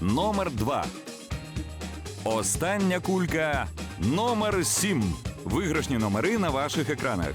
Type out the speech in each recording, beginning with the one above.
Номер 2. Остання кулька номер 7. Виграшні номери на ваших екранах.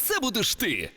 це будеш ти.